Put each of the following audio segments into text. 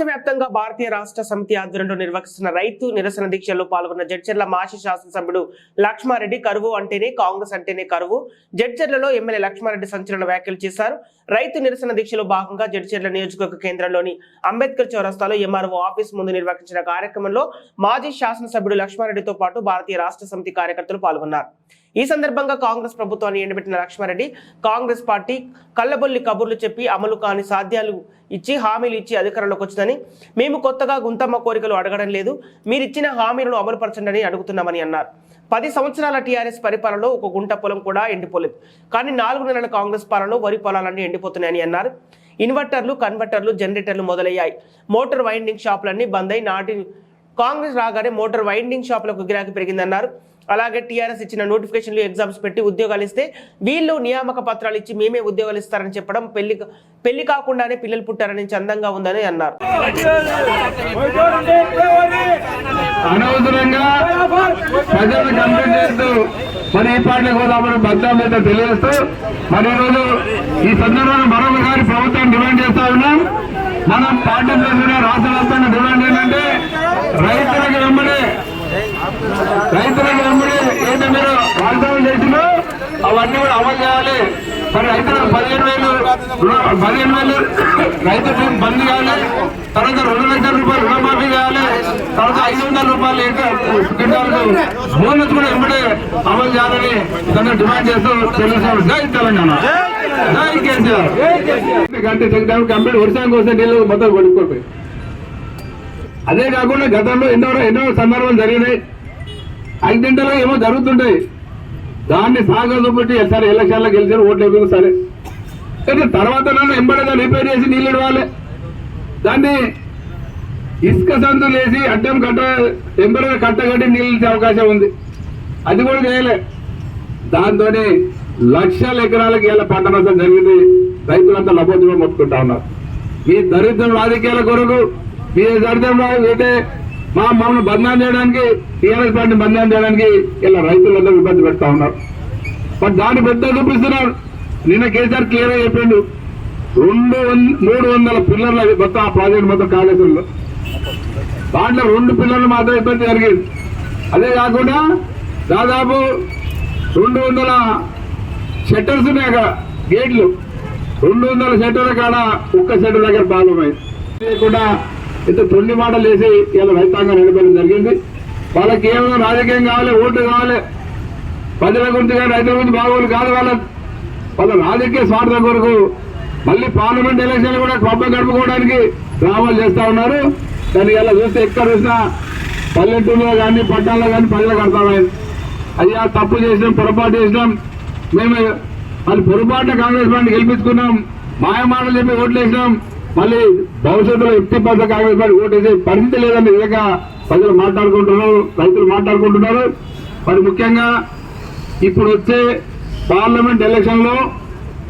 రాష్ట్ర వ్యాప్తంగా భారతీయ రాష్ట్ర సమితి ఆధ్వర్యంలో నిర్వహిస్తున్న రైతు నిరసన దీక్షల్లో పాల్గొన్న జడ్చర్ల మాజీ శాసనసభ్యుడు లక్ష్మారెడ్డి కరువు అంటేనే కాంగ్రెస్ అంటేనే కరువు. జడ్చర్లలో ఎమ్మెల్యే లక్ష్మారెడ్డి సంచలన వ్యాఖ్యలు చేశారు. రైతు నిరసన దీక్షలో భాగంగా జడ్చర్ల నియోజకవర్గ కేంద్రంలోని అంబేద్కర్ చౌరస్తాలో ఎంఆర్ఓ ఆఫీస్ ముందు నిర్వహించిన కార్యక్రమంలో మాజీ శాసనసభ్యుడు లక్ష్మారెడ్డితో పాటు భారతీయ రాష్ట్ర సమితి కార్యకర్తలు పాల్గొన్నారు. ఈ సందర్భంగా కాంగ్రెస్ ప్రభుత్వాన్ని ఎండబెట్టిన లక్ష్మారెడ్డి కాంగ్రెస్ పార్టీ కళ్ళబొల్లి కబుర్లు చెప్పి అమలు కాని సాధ్యాలు ఇచ్చి హామీలు ఇచ్చి అధికారంలోకి వచ్చిందని మేము కొత్తగా గుంతమ్మ కోరికలు అడగడం లేదు. మీరిచ్చిన హామీలను అమలుపరచండి అడుగుతున్నామని అన్నారు. పది సంవత్సరాల టీఆర్ఎస్ పరిపాలనలో ఒక గుంట పొలం కూడా ఎండిపోలేదు. కానీ నాలుగు నెలల కాంగ్రెస్ పాలనలో వరి పొలాలన్నీ ఎండిపోతున్నాయని అన్నారు. ఇన్వర్టర్లు కన్వర్టర్లు జనరేటర్లు మొదలయ్యాయి. మోటార్ వైండింగ్ షాపులన్నీ బంద్ అయి నాటి కాంగ్రెస్ రాగానే మోటార్ వైండింగ్ షాపులకు గిరాకీ పెరిగిందన్నారు. అలాగే టీఆర్ఎస్ ఇచ్చిన నోటిఫికేషన్లు ఎగ్జామ్స్ పెట్టి ఉద్యోగాలు ఇస్తే వీళ్ళు నియామక పత్రాలు ఇచ్చి మేమే ఉద్యోగాలు ఇస్తారని చెప్పడం పెళ్ళి పెళ్ళి కాకుండానే పిల్లలు పుట్టారని చందంగా ఉందని అన్నారు. అనవసరంగా ప్రజలను కంప్లైంట్ చేస్తూ మరి ఈ పార్టీ మీద తెలియజేస్తూ మరి ఈరోజు ఈ సందర్భంగా మరొకసారి ప్రభుత్వం డిమాండ్ చేస్తా ఉన్నాం. మనం పార్టీ చేసిన రాష్ట్ర వ్యాప్తంగా డిమాండ్ ఏంటంటే రైతులకు వెంబడి రైతులకు వెంబడి ఏదైతే మీరు వాగ్దానం చేసిందో అవన్నీ కూడా అమలు చేయాలి. మరి రైతులకు పదిహేను వేలు పదిహేను వేలు రైతులకు బంద్ చేయాలి. తర్వాత రెండు లక్షల రూపాయలు రుణమాఫీ చేయాలి. తర్వాత ఐదు వందల రూపాయలు క్వింటాలకు బోనస్ కూడా వెంబడి అమలు చేయాలని తను డిమాండ్ చేస్తూ తెలుసు జై తెలంగాణ. జై కేసీఆర్. గంట చెక్ కంప్లీట్ వర్షం కోసం నీళ్ళు మొత్తం కొనుక్కోపోయి. అదే కాకుండా గతంలో ఎన్నో ఎన్నో సందర్భాలు జరిగినాయి. ఐదింటలో ఏమో జరుగుతుంటాయి. దాన్ని సాగదు పెట్టి సరే ఎలక్షన్లో గెలిచారు ఓట్లు అయిపోయింది సరే. కానీ తర్వాత నన్ను ఎంబడగా రిపేర్ చేసి నీళ్ళు ఇవ్వాలి దాన్ని ఇసుక సంతులు వేసి అడ్డం కట్ట ఎంబడగా కట్టగట్టి నీళ్ళు అవకాశం ఉంది. అది కూడా చేయలే. దాంతో లక్షల ఎకరాలకు ఇలా పంట నష్టం జరిగింది. రైతులంతా లభోద్యమం పట్టుకుంటా ఉన్నారు. మీ దరిద్రం రాజకీయాల కొరకు మీ దరిద్రం అయితే మా మమ్మల్ని బంధం చేయడానికి టీఆర్ఎస్ పార్టీని బంధం చేయడానికి ఇలా రైతులందరూ ఇబ్బంది పెడతా ఉన్నారు. మరి దాన్ని పెద్ద చూపిస్తున్నారు నిన్న కేసీఆర్ క్లియర్గా చెప్పిండు. రెండు మూడు వందల పిల్లర్లు అవి మొత్తం ఆ ప్రాజెక్ట్ మొత్తం కాళేశ్వరంలో. దాంట్లో రెండు పిల్లర్లు మాత్రం ఇబ్బంది జరిగింది. అదే కాకుండా దాదాపు రెండు వందల షట్టర్స్ ఉన్నాయి అక్కడ గేట్లు. రెండు వందల షట్టర్ల కాడ ఒక్క షట్టర్ దగ్గర ప్రాబ్లమైంది లేకుండా ఇంత తొండి మాటలు వేసి ఇలా రైతాంగం నిలబడడం జరిగింది. వాళ్ళకి ఏమైనా రాజకీయం కావాలి ఓట్లు కావాలి ప్రజల గురించి కానీ రైతుల గురించి బాగోలు కాదు వాళ్ళ వాళ్ళ రాజకీయ స్వార్థం కొరకు మళ్ళీ పార్లమెంట్ ఎలక్షన్ కూడా కొబ్బ గడుపుకోవడానికి డ్రామాలు చేస్తా ఉన్నారు. దాన్ని ఇలా చూస్తే ఎక్కడ చూసినా పల్లెటూరులో కానీ పట్టణంలో కానీ ప్రజలు కడతామని అయ్యా తప్పు చేసినాం పొరపాటు చేసినాం. మేము వాళ్ళు పొరపాటున కాంగ్రెస్ పార్టీ గెలిపించుకున్నాం. మాయమాటలు చెప్పి ఓట్లు వేసినాం. మళ్ళీ భవిష్యత్తులో ఎట్టి పద్ధతి కాంగ్రెస్ ఓటేసే పరిస్థితి లేదండి. నిజంగా ప్రజలు మాట్లాడుకుంటున్నారు రైతులు మాట్లాడుకుంటున్నారు. మరి ముఖ్యంగా ఇప్పుడు వచ్చే పార్లమెంట్ ఎలక్షన్లో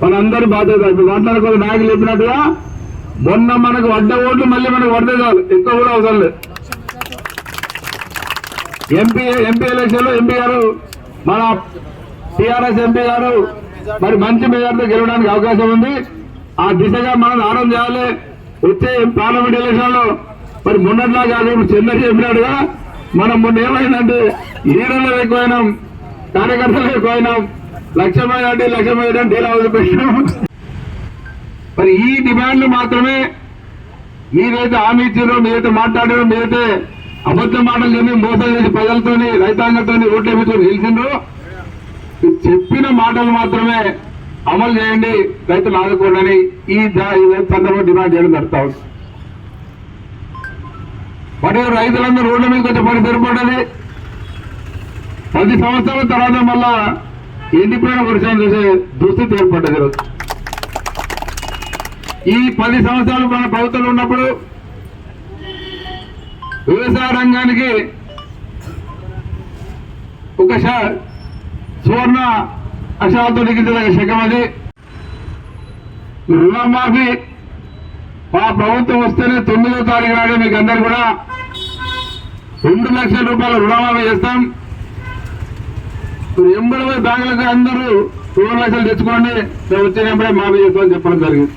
మన మనందరి బాధ్యత. ఇప్పుడు మాట్లాడుకున్న నాయకులు చెప్పినట్టుగా మొన్న మనకు వడ్డ ఓట్లు మళ్ళీ మనకు వడ్డే చాలు. ఎక్కువ కూడా అవసరం లేదు. ఎంపీ ఎంపీ ఎలక్షన్లో ఎంపీ గారు మన టీఆర్ఎస్ ఎంపీ గారు మరి మంచి మేయర్తో గెలవడానికి అవకాశం ఉంది. ఆ దిశగా మనం ఆరం చేయాలి. వచ్చే పార్లమెంట్ ఎలక్షన్లో మరి మొన్నట్లా కాదు ఇప్పుడు చెప్పినట్టుగా మనం మొన్న ఏమైందంటే ఈడలో ఎక్కువైనాం కార్యకర్తలు ఎక్కువైనాం లక్ష్యమైన అంటే లక్ష్యమైన మెజార్టీ డీలా వదిలిపెట్టినాం మరి ఈ డిమాండ్లు మాత్రమే మీరైతే హామీ ఇచ్చారో మీరైతే మాట్లాడారో మీరైతే అబద్ధ మాటలు చెప్పి మోసం చేసి ప్రజలతోని రైతాంగంతో ఓట్లు వేపించుకొని గెలిచిండ్రు చెప్పిన మాటలు మాత్రమే అమలు చేయండి. రైతులు ఆదుకోండి ఈ దా- డిమాండ్ చేయడం జరుగుతా ఉంది. రైతులందరూ రోడ్ల మీద కొంచెం పని సరిపడాలి పది సంవత్సరాల తర్వాత మళ్ళా ఎండిపోయిన వర్షం చూసే దుస్థితి ఏర్పడ్డది ఈరోజు ఈ పది సంవత్సరాలు మన ప్రభుత్వంలో ఉన్నప్పుడు వ్యవసాయ రంగానికి ఒక సువర్ణ అశాంతుడికి లిఖించదగ్గ శకం అది రుణమాఫీ. మా ప్రభుత్వం వస్తేనే తొమ్మిదో తారీఖు నాడు మీకు అందరు కూడా రెండు లక్షల రూపాయల రుణమాఫీ చేస్తాం. ఇప్పుడు ఎంబడి బ్యాంకులకు అందరూ రెండు లక్షలు తెచ్చుకోండి. మేము వచ్చినప్పుడే మాఫీ చేస్తామని చెప్పడం జరిగింది.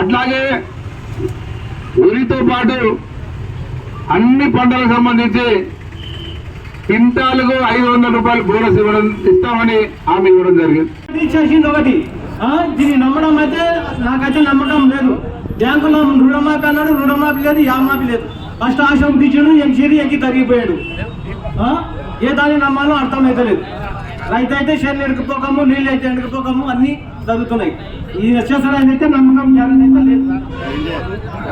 అట్లాగే వరితో పాటు అన్ని పంటలకు సంబంధించి క్వింటాలకు ఐదు వందల రూపాయలు బోనస్ ఇవ్వడం ఇస్తామని ఆమె ఇవ్వడం జరిగింది. చేసింది ఒకటి. దీన్ని నమ్మడం అయితే నాకైతే నమ్మకం లేదు. బ్యాంకులో రుణమాఫీ అన్నాడు రుణమాఫీ లేదు యామాఫీ లేదు. ఫస్ట్ ఆశం తీసాడు ఎంసీడీ ఎక్కి తరిగిపోయాడు ఏ దాన్ని నమ్మాలో అర్థమైతే లేదు. రైతు అయితే షెల్ ఎడుకుపోకము నీళ్ళు అయితే ఎడుకుపోకము అన్నీ జరుగుతున్నాయి. ఈ వచ్చేసరి అయితే నమ్మకం గ్యారెంటీ అయితే లేదు.